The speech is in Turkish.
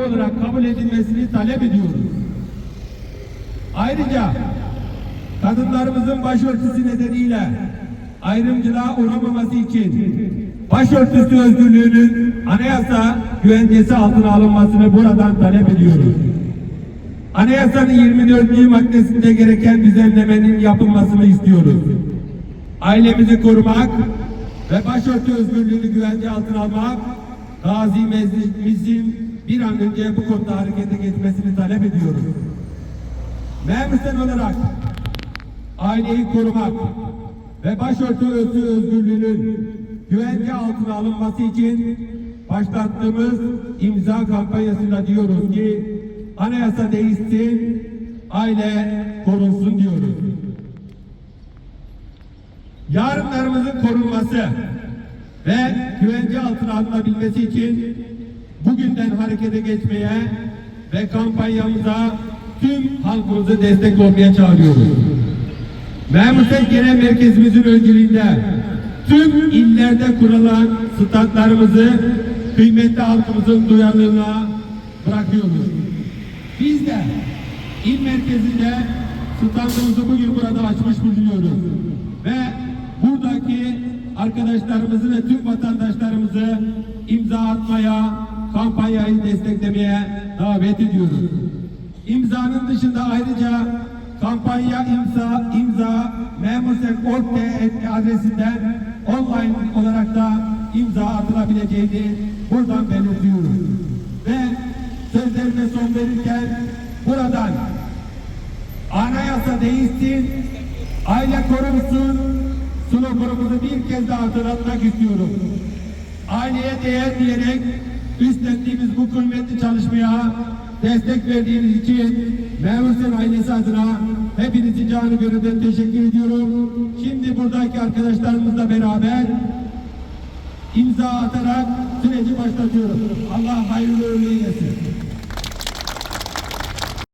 olarak kabul edilmesini talep ediyoruz. Ayrıca kadınlarımızın başörtüsü nedeniyle ayrımcılığa uğramaması için başörtüsü özgürlüğünün anayasa güvencesi altına alınmasını buradan talep ediyoruz. Anayasanın 24. maddesinde gereken düzenlemenin yapılmasını istiyoruz. Ailemizi korumak ve başörtü özgürlüğünü güvence altına almak Gazi Meclisimizin bir an önce bu konuda harekete geçmesini talep ediyoruz. Memursen olarak aileyi korumak ve başörtü özü özgürlüğünün güvence altına alınması için başlattığımız imza kampanyasında diyoruz ki anayasa değişsin, aile korunsun diyoruz. Yarınlarımızın korunması ve güvence altına alınabilmesi için bugünden harekete geçmeye ve kampanyamıza tüm halkımızı destek olmaya çağırıyoruz. Memur Sen Genel Merkezimizin öncülüğünde tüm illerde kurulan statlarımızı kıymetli halkımızın duyarlılığına bırakıyoruz. Biz de il merkezinde standımızı bugün burada açmış bulunuyoruz. Ve buradaki arkadaşlarımızı ve tüm vatandaşlarımızı imza atmaya, kampanyayı desteklemeye davet ediyoruz. İmzanın dışında ayrıca kampanya imza imza memursen.org.tr adresinden online olarak da imza atılabileceğini buradan belirtiyoruz. Ve sözlerime son verirken buradan anayasa değişsin, aile korunsun sloganımızı bir kez daha hatırlatmak istiyorum. Aileye değer diyerek üstlendiğimiz bu kıymetli çalışmaya destek verdiğiniz için Memursen ailesi adına hepinizi canı gönülden teşekkür ediyorum. Şimdi buradaki arkadaşlarımızla beraber imza atarak süreci başlatıyorum. Allah hayırlı.